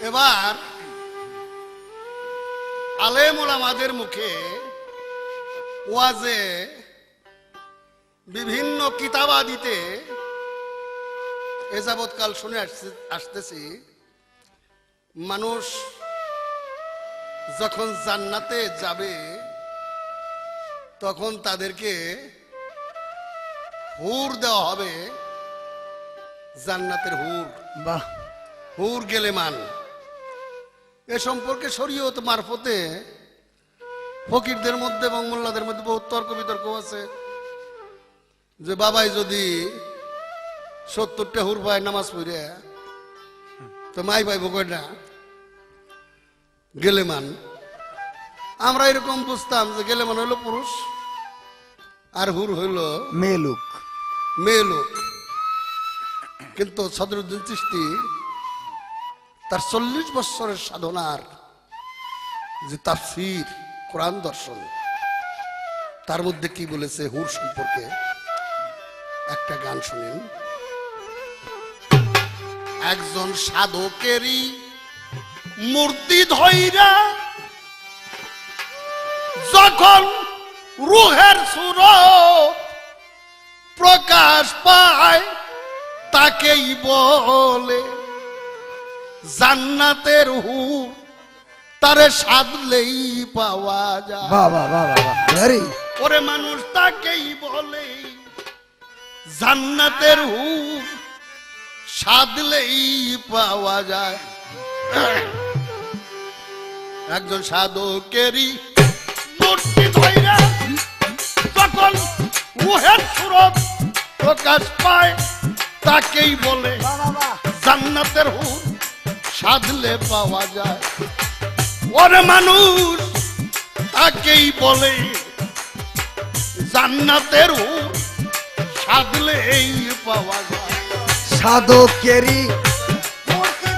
এবার আলেমুল আমাদের মুখে ওয়াজে বিভিন্ন কিতাবাদিতে এ যাবৎকাল শুনে আসছে আসতেছি। মানুষ যখন জান্নাতে যাবে তখন তাদেরকে হুর দেওয়া হবে। জান্নাতের হুর। বাহ। হুর গেলে মান। এ সম্পর্কে শরীয়ত মারফতে ফকিরদের মধ্যে এবং মোল্লাদের মধ্যে বহু তর্ক বিতর্ক আছে যে বাবাই যদি সত্তরটা হুর পায় নামাজ পড়ে তো মাই পাইব কয়টা গেলে মান? আমরা এরকম বুঝতাম যে গেলে মান হইল পুরুষ আর হুর হইল মেয়ে লোক। মেয়ে লোক। কিন্তু সদরুদ্দিন চিস্তি তার চল্লিশ বছরের সাধনার যে তাফসির, কোরআন দর্শন, তার মধ্যে কি বলেছে হুর সম্পর্কে? একটা গান শুনেন। একজন সাধকেরই মূর্তি ধৈরা যখন রুহের সুর প্রকাশ পায়, তাকেই বলে জান্নাতের হুর তারে সাধলেই পাওয়া যায়। বাহ বাহ বাহ বাহ বাহ ওরে মানুষ তাকেই বলে জান্নাতের হুর সাধলেই পাওয়া যায়। একজন সাধকেরই মূর্তি ধৈরা যখন রুহের সুরত প্রকাশ পায় তাকেই বলে বাহ বাহ বাহ। জান্নাতের হুর সাধলে পাওয়া যায়। ওরে মানুষ তাকেই বলে জান্নাতের সাধলে সাধলেই পাওয়া যায়। সাধকেরই মূর্তি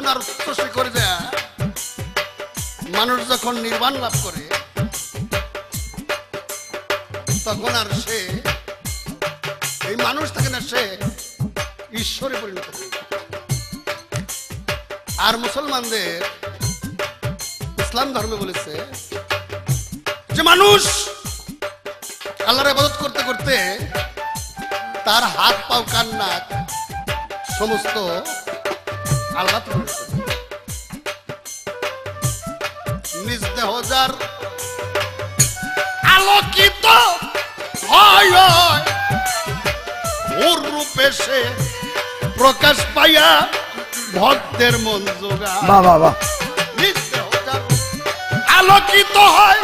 সাধনার উচ্চ শিখর যা মানুষ যখন নির্বাণ লাভ করে, তখন আর সে, এই মানুষ থাকে না, সে ঈশ্বরে পরিণত আর মুসলমানদের ইসলাম ধর্মে বলেছে যে মানুষ আল্লাহর ইবাদত করতে করতে তার হাত, পাও, কান, নাক সমস্ত আল্লাহ। নিজ দেহ যার আলোকিত হয় ওর রূপে সে প্রকাশ পাইয়া ভক্তের মন বাহ বাহ নিজ আলোকিত হয়।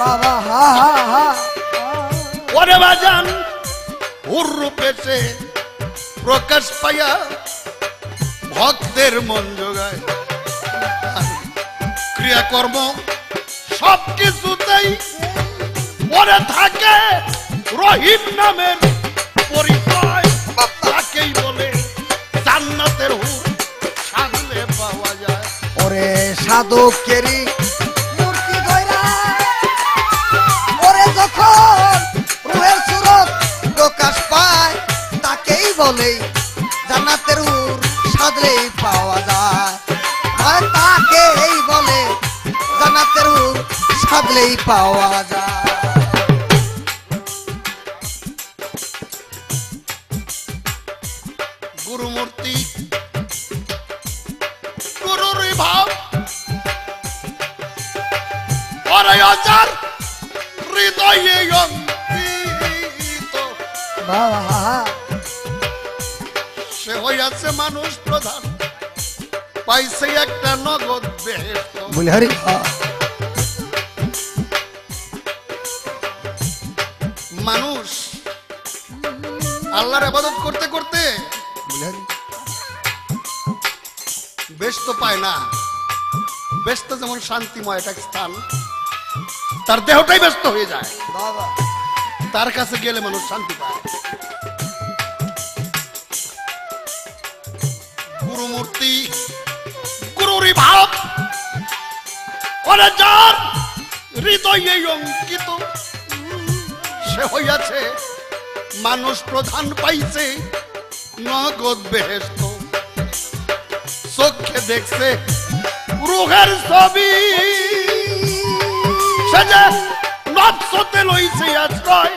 বাবা হা হা হা। ওরে বাজান ওর রূপে সে প্রকাশ পাইয়া ভক্তের মন যোগায় ক্রিয়াকর্ম সব কিছুতেই পরে থাকে, রহিম নামের পরিচয়। তাকেই বলে জান্নাতের সাধলে পাওয়া যায়। ওরে সাধকেরই জান্নাতের হুর সাধলেই পাওয়া যায়। আর তাকেই বলে জান্নাতের হুর সাধলেই পাওয়া যায়। গুরুমূর্তি গুরুর ভাব অজার হৃদয়ে অঙ্কিত। বাবা সে হইয়াছে মানুষ প্রধান। পাইছে একটা নগদ বলি হরি মানুষ আল্লাহর আবাদত করতে করতে বলি হরি বেশ তো পায় না। ব্যস্ত যেমন শান্তিময় একটা স্থান তার দেহটাই ব্যস্ত হয়ে যায়। তার কাছে গেলে মানুষ শান্তি পায়। গুরুমূর্তি গুরুরি ভাব ওরে যার হৃদয়ে অঙ্কিত। সে হইয়াছে মানুষ প্রধান পাইছে নগদ বেহেস্ত। চোখে দেখছে রুহের ছবি। সে যে নৎসতে লইছে আশ্রয়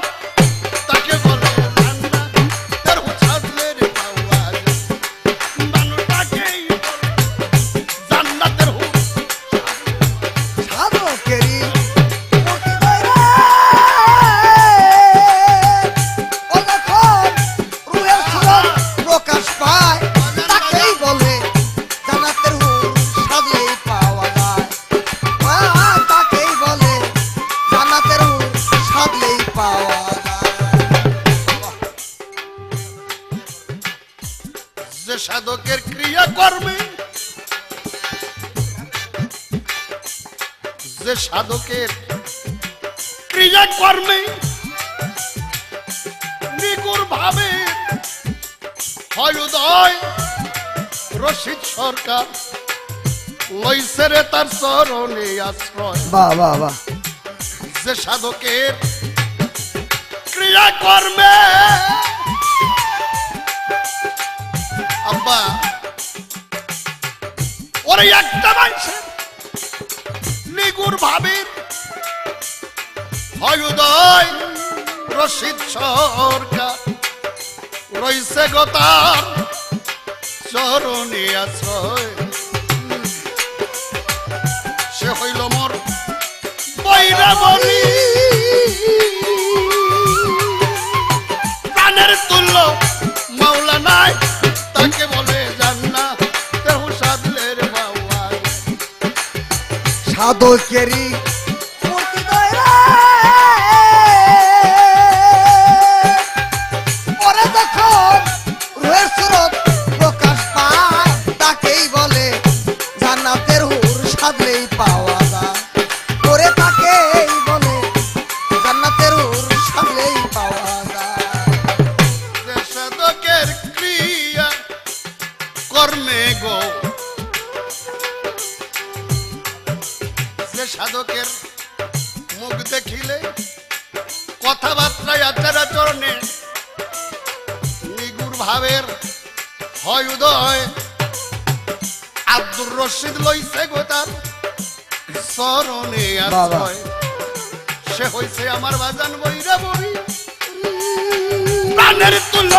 যে সাধকের ক্রিয়া কর্মে নিগুর ভাবে হয় উদয়। রশিদ সরকার লইছে রে তার চরণে আশ্রয়। বাহ বাহ বাহ। যে সাধকের ক্রিয়া কর্মে আব্বা ওরে একটা মানুষের নিগুর ভাবির। অয়ুদয় রশিদ সরকার রইছে গতার চরণে আশ্রয়। সে হইল সাধকেরই মূর্তি হয় উদয়। আব্দুর রশিদ লইছে গো তার চরণে আশ্রয়। সে হইছে আমার বাজান বৈরা বই প্রাণের তুল্য